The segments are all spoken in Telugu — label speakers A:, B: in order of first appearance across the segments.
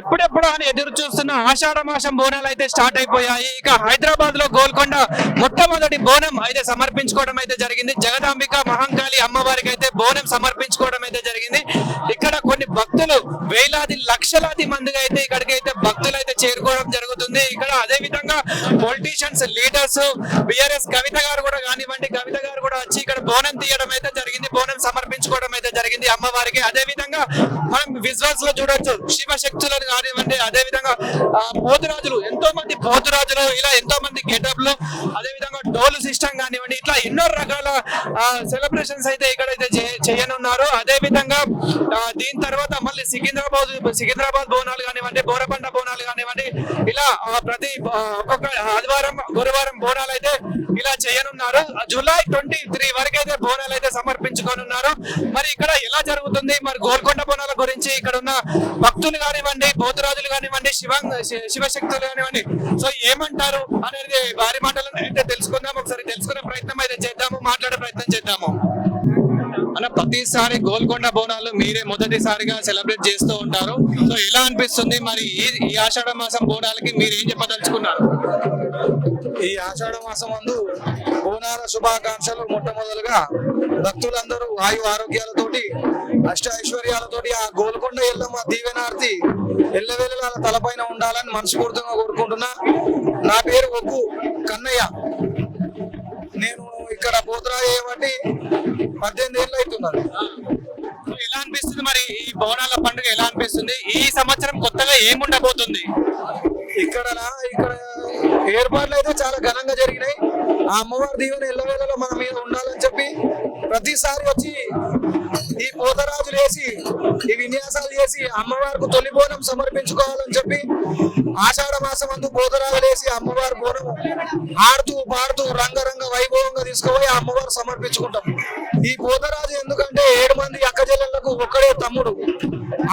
A: ఎప్పుడెప్పుడు అని ఎదురు చూస్తున్న ఆషాఢ మాసం బోనాలు అయితే స్టార్ట్ అయిపోయాయి. ఇక హైదరాబాద్లో గోల్కొండ మొట్టమొదటి బోనం అయితే సమర్పించుకోవడం అయితే జరిగింది. జగదాంబిక మహంకాళి అమ్మవారికి అయితే బోనం సమర్పించుకోవడం అయితే జరిగింది. ఇక్కడ కొన్ని భక్తులు వేలాది లక్షలాది మందిగా అయితే ఇక్కడికి అయితే భక్తులు అయితే చేరుకోవడం జరుగుతుంది. ఇక్కడ అదే విధంగా పొలిటీషియన్స్ లీడర్స్ బిఆర్ఎస్ కవిత గారు కూడా కానివ్వండి కవిత గారు కూడా వచ్చి ఇక్కడ బోనం తీయడం అయితే జరిగింది. బోనం సమర్పించుకోవడం జరిగింది అమ్మవారికి. అదే విధంగా మనం విజువల్స్లో చూడొచ్చు. శివశక్తులను కానివ్వండి అదే విధంగా ఆ, పోతురాజులు ఎంతో మంది పోతురాజులు ఇలా ఎంతో మంది గెటప్లు అదే విధంగా డోలు సిస్టమ్ కానివ్వండి ఇట్లా ఎన్నో రకాల సెలబ్రేషన్స్ అయితే ఇక్కడైతే చేయనున్నారు. అదే విధంగా దీని తర్వాత మళ్ళీ సికింద్రాబాద్ సికింద్రాబాద్ బోనాలు కానివ్వండి బోరపంట బోనాలు కానివ్వండి ఇలా ప్రతి ఒక్కొక్క ఆదివారం గురువారం బోనాలు అయితే ఇలా చేయనున్నారు. జూలై ట్వంటీ త్రీ వరకు అయితే బోనాలు అయితే సమర్పించుకోనున్నారు. మరి ఇక్కడ ఎలా జరుగుతుంది? మరి గోల్కొండ బోనాల గురించి ఇక్కడ ఉన్న భక్తులు కానివ్వండి పోతురాజులు కానివ్వండి శివ శి- శివశక్తులు కానివ్వండి సో ఏమంటారు అనేది వారి మాటలు అయితే తెలుసుకుందాం. ఒకసారి తెలుసుకునే ప్రయత్నం అయితే చేద్దాము మాట్లాడే ప్రయత్నం చేద్దాము. అలా ప్రతిసారి గోల్కొండ బోనాలు మీరే మొదటిసారిగా సెలబ్రేట్ చేస్తూ ఉంటారు. సో ఎలా అనిపిస్తుంది మరి ఈ ఆషాఢ మాసం బోనాలకి మీరు ఏం చెప్పదలుచుకున్నారు?
B: ఈ ఆషాఢ మాసం అందు బోనాల శుభాకాంక్షలు మొట్టమొదలుగా భక్తులందరూ ఆయు ఆరోగ్యాలతోటి అష్ట ఐశ్వర్యాలతోటి ఆ గోల్కొండ ఎల్లమ్మ దీవెనార్తి ఎల్లవేళల తలపైన ఉండాలని మనస్ఫూర్తిగా కోరుకుంటున్నా. నా పేరు ఒగ్గు కన్నయ్య. నేను ఇక్కడ పోతురా చేయబట్టి పద్దెనిమిది ఏళ్ళు అవుతున్నారు.
A: సో ఎలా అనిపిస్తుంది మరి ఈ బోనాల పండుగ ఎలా అనిపిస్తుంది? ఈ సంవత్సరం కొత్తగా ఏముండబోతుంది?
B: ఇక్కడ ఇక్కడ ఏర్పాట్లు అయితే చాలా ఘనంగా జరిగినాయి. ఆ అమ్మవారి దీవెన ఎల్లవేళలో మన మీద ఉండాలని చెప్పి ప్రతిసారి వచ్చి ఈ పోతరాజులు వేసి ఈ విన్యాసాలు చేసి అమ్మవారికి తొలి బోనం సమర్పించుకోవాలని చెప్పి ఆషాఢ మాసం అందు పోతరాజులు వేసి అమ్మవారి బోనం ఆడుతూ పాడుతూ రంగరంగ వైభవంగా తీసుకుపోయి ఆ అమ్మవారు సమర్పించుకుంటాం. ఈ పోతరాజు ఎందుకంటే ఏడు మంది అక్క చెల్లెళ్ళకు ఒక్కడే తమ్ముడు.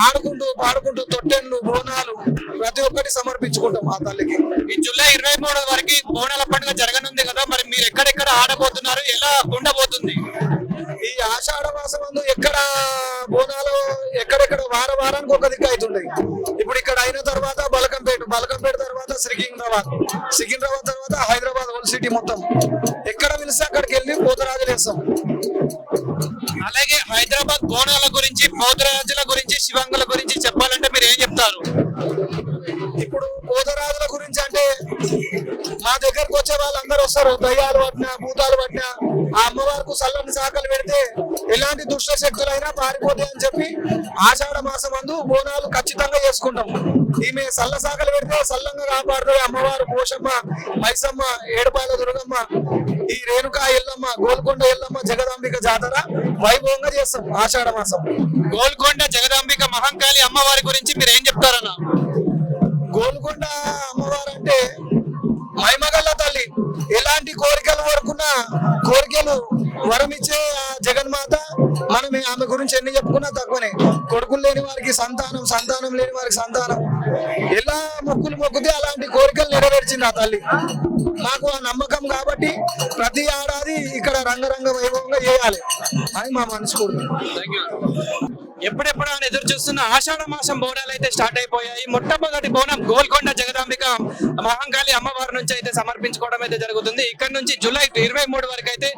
B: ఆడుకుంటూ పాడుకుంటూ తొట్టెళ్ళు బోనాలు ప్రతి ఒక్కటి సమర్పించుకుంటాం ఆ తల్లికి.
A: ఈ జూలై ఇరవై మూడు వరకు బోనాల పండుగ జరగనుంది కదా మరి మీరు ఎక్కడెక్కడ ఆడబోతున్నారు ఎలా ఉండబోతుంది
B: ఈ ఆషాఢ అందు ఎక్కడ బోనాలు ఎక్కడెక్కడ వార వారానికి ఒక దిక్కు అవుతుంటాయి ఇప్పుడు ఇక్కడ అయిన తర్వాత బలకంపేట బలకంపేట తర్వాత సికింద్రాబాద్ సికింద్రాబాద్ తర్వాత హైదరాబాద్ హోల్ సిటీ మొత్తం. ఎక్కడ పిలిస్తే అక్కడికి వెళ్ళి పోతరాజులు వేస్తాం
A: అలాగే హైదరాబాద్ బోనాల గురించి పోతురాజుల గురించి శివంగుల గురించి చెప్పాలంటే మీరు ఏం చెప్తారు?
B: ఇప్పుడు పోతరాజుల గురించి అంటే మా దగ్గరకు వచ్చే వాళ్ళందరూ వస్తారు. దయ్యాలు పట్టినా భూతాలు పట్టినా ఆ అమ్మవారికి చల్లని శాఖలు పెడితే ఎలాంటి దుష్ట శక్తులైనా పారిపోతాయి అని చెప్పి ఆషాఢ మాసం అందు బోనాలు ఖచ్చితంగా చేసుకుంటాం. ఈమె చల్ల శాఖలు పెడితే చల్లంగా కాపాడుతుంది అమ్మవారు పోషమ్మ మైసమ్మ ఏడుపాయల దుర్గమ్మ ఈ రేణుకా ఎల్లమ్మ గోల్కొండ ఎల్లమ్మ జగదాంబిక జాతర వైభవంగా చేస్తాం ఆషాఢ మాసం.
A: గోల్కొండ జగదాంబిక మహంకాళి అమ్మవారి గురించి మీరు
B: కానీ ఆమె గురించి ఎన్ని చెప్పుకున్నా తక్కువనే. కొడుకులు లేని వారికి సంతానం సంతానం లేని వారికి సంతానం. ఎలా మొక్కులు మొక్కుతే అలాంటి కోరికలు నెరవేర్చింది ఆ తల్లి. మాకు ఆ నమ్మకం కాబట్టి ప్రతి ఏడాది ఇక్కడ రంగరంగ వైభవంగా చేయాలి. అని మా మనసు కోరుతుంది
A: ఎప్పుడెప్పుడు అని ఎదురు చూస్తున్న ఆషాఢ మాసం బోనాలు అయితే స్టార్ట్ అయిపోయాయి. మొట్టమొదటి బోనం గోల్కొండ జగదాంబిక మహంకాళి అమ్మవారి నుంచి అయితే సమర్పించుకోవడం అయితే జరుగుతుంది. ఇక్కడ నుంచి జూలై ఇరవై మూడు వరకు అయితే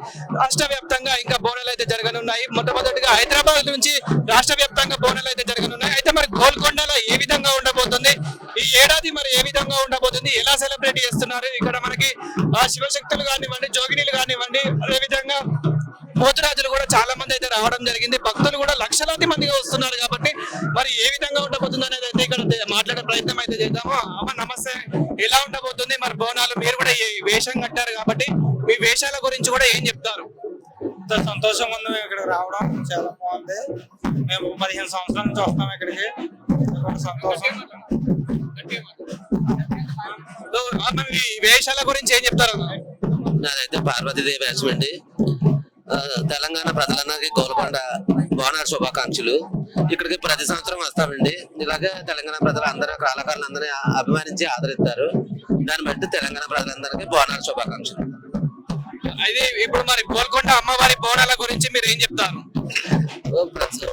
A: రాష్ట్ర వ్యాప్తంగా ఇంకా బోనాలు అయితే జరగనున్నాయి. మొట్టమొదటిగా హైదరాబాద్ నుంచి రాష్ట్ర వ్యాప్తంగా బోనాలు అయితే జరగనున్నాయి. అయితే మరి గోల్కొండలో ఏ విధంగా ఉండబోతుంది? ఈ ఏడాది మరి ఏ విధంగా ఉండబోతుంది? ఎలా సెలబ్రేట్ చేస్తున్నారు? ఇక్కడ మనకి శివశక్తులు కానివ్వండి జోగినీలు కానివ్వండి అదే విధంగా పోతురాజులు కూడా చాలా రావడం జరిగింది. భక్తులు కూడా లక్షలాది మందిగా వస్తున్నారు కాబట్టి మరి ఏ విధంగా ఉండబోతుంది అనేది అయితే ఇక్కడ మాట్లాడే ప్రయత్నం అయితే చేద్దాము. అమ్మ నమస్తే. ఎలా ఉండబోతుంది? మరి బోనాలు మీరు కూడా ఈ వేషం కట్టారు కాబట్టి మీ వేషాల గురించి కూడా ఏం చెప్తారు?
C: ఎంతో సంతోషంగా ఉంది మేము ఇక్కడికి రావడం. చాలా బాగుంది. మేము పదిహేను సంవత్సరాల నుంచి వస్తాం ఇక్కడికి. సంతోషం.
A: వేషాల గురించి ఏం చెప్తారు?
D: నాదైతే పార్వతీదేవి వేషం అండి తెలంగాణ ప్రజలందరికీ గోల్కొండ బోనాల శుభాకాంక్షలు. ఇక్కడికి ప్రతి సంవత్సరం వస్తామండి. ఇలాగే తెలంగాణ ప్రజలు అందరూ కళాకారులందరినీ అభిమానించి ఆదరిస్తారు. దాన్ని బట్టి తెలంగాణ ప్రజలందరికీ బోనాల శుభాకాంక్షలు.
A: ఇది ఇప్పుడు మరి గోల్కొండ అమ్మవారి బోనాల గురించి మీరు ఏం చెప్తారు?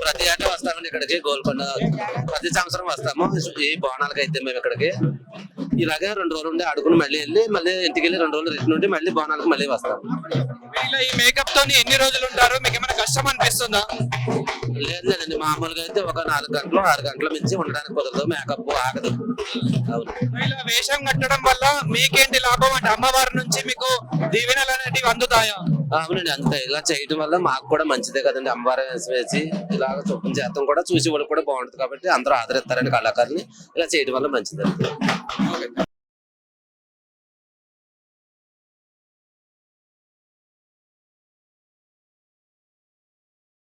D: ప్రతి ఏటా వస్తాం వస్తామండి ఇక్కడికి గోల్కొండ. ప్రతి సంవత్సరం వస్తాము. ఈ బోనాలకి అయితే మేము ఇక్కడికి. ఇలాగే రెండు రోజులు ఉండి ఆడుకుని మళ్ళీ వెళ్ళి మళ్ళీ ఇంటికి వెళ్ళి రెండు రోజులు రిటర్న్ ఉండి మళ్ళీ బోనాలకు మళ్ళీ వస్తాము.
A: ఈ మేకప్ తోని ఎన్ని రోజులు ఉంటారు? మీకు ఏమైనా కష్టం అనిపిస్తుందా?
D: లేదు లేదండి. మామూలుగా అయితే ఒక నాలుగు గంటలు ఆరు గంటల మించి ఉండడానికి కుదరదు. మేకప్ ఆగదు. అవును.
A: ఇలా వేషం కట్టడం వల్ల మీకేంటి లాభం? అంటే అమ్మవారి నుంచి మీకు దీవెనలు అనేటివి అందుతాయా?
D: అవునండి అంతే. ఇలా చేయడం వల్ల మాకు కూడా మంచిదే కదండి. అమ్మవారి వేషం వేసి ఇలాగ చూపం చేస్తాం కూడా. చూసి వాళ్ళు కూడా బాగుంటుంది కాబట్టి అందరూ ఆదరిస్తారండి కళాకారుని ఇలా చేయడం వల్ల మంచిది